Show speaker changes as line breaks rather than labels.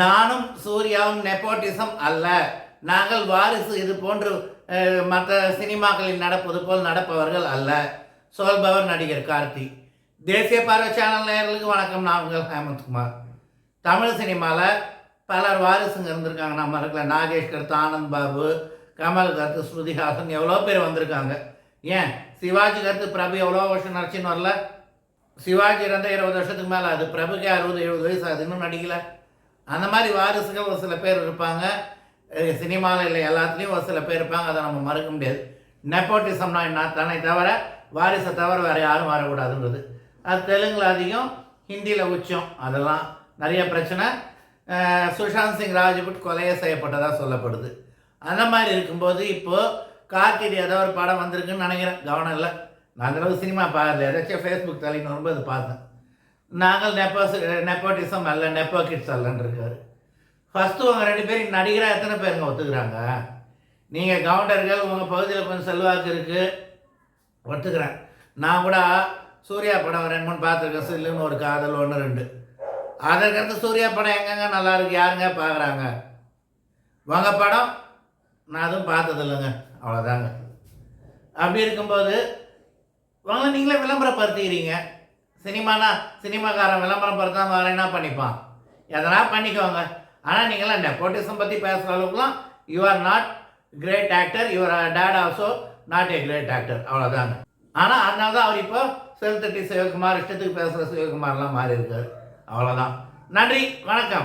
நானும் சூர்யாவும் நெப்போட்டிசம் அல்ல. நாங்கள் வாரிசு இது போன்று மற்ற சினிமாக்களில் நடப்பது போல் நடப்பவர்கள் அல்ல. சொல்பவர் நடிகர் கார்த்தி. தேசிய பார்வை சேனல் நேர்களுக்கு வணக்கம். நான் உங்கள் ஹேமந்த்குமார். தமிழ் சினிமாவில் பலர் வாரிசுங்க இருந்திருக்காங்க. நம்ம இருக்கல நாகேஷ் கருத்து ஆனந்த் பாபு கமல் கருத்து ஸ்ருதிஹாசன் எவ்வளோ பேர் வந்திருக்காங்க. ஏன்? சிவாஜி கருத்து பிரபு எவ்வளோ வருஷம் நடிச்சின்னு வரல? சிவாஜி இறந்த இருபது வருஷத்துக்கு மேலே அது பிரபுக்கே அறுபது எழுபது வயசு அது இன்னும் நடிக்கலை. அந்த மாதிரி வாரிசுகள் ஒரு சில பேர் இருப்பாங்க. சினிமாவில் இல்லை எல்லாத்துலேயும் ஒரு சில பேர் இருப்பாங்க. அதை நம்ம மறக்க முடியாது. நெப்போட்டிசம்னா என்ன தானே தவிர வாரிசை தவிர வேறு யாரும் வரக்கூடாதுன்றது அது தெலுங்கில் அதிகம் ஹிந்தியில் உச்சம். அதெல்லாம் நிறைய பிரச்சனை. சுஷாந்த் சிங் ராஜ்புட் கொலையே செய்யப்பட்டதாக சொல்லப்படுது. அந்த மாதிரி இருக்கும்போது இப்போது கார்த்திகை ஏதோ ஒரு படம் வந்திருக்குன்னு நினைக்கிறேன். கவனம் இல்லை. நான் அந்த அளவுக்கு சினிமா பார்க்கல. ஏதாச்சும் ஃபேஸ்புக் தலைன்னு வரும்போது பார்த்தேன். நாங்கள் நெப்போ நெப்போட்டிசம் அல்ல நெப்போ கிட்ஸ் அல்லன்றிருக்காரு ஃபஸ்ட்டு உங்கள் ரெண்டு பேரும் நடிகராக எத்தனை பேருங்க ஒத்துக்கிறாங்க? நீங்கள் கவுண்டர்கள் உங்கள் பகுதியில் கொஞ்சம் செல்வாக்கு இருக்குது ஒத்துக்கிறேன். நான் கூட சூர்யா படம் ரெண்டு மூணு பார்த்துருக்கேன். சில்லுன்னு ஒரு காதல் ஒன்று ரெண்டு. அதற்கடுத்து சூர்யா படம் எங்கெங்க நல்லா இருக்குது யாருங்க பார்க்குறாங்க? உங்கள் படம் நான் அதுவும் பார்த்தது இல்லைங்க அவ்வளோதாங்க அப்படி இருக்கும்போது உங்களை நீங்களே விளம்பரப்படுத்திக்கிறீங்க. சினிமானா சினிமாக்காரன் விளம்பரம் படுத்தாம வேறு என்ன பண்ணிப்பான்? எதனா பண்ணிக்கோங்க. ஆனால் நீங்களாம் நெப்போட்டிசம் பற்றி பேசுகிற அளவுக்குலாம் you are not great actor your dad also not a great actor அவ்வளோதாங்க ஆனால் அதனால தான் அவர் இப்போ செல்தட்டி சிவகுமார் இஷ்டத்துக்கு பேசுகிற சிவகுமார்லாம் மாறி இருக்காரு அவ்வளோதான் நன்றி வணக்கம்.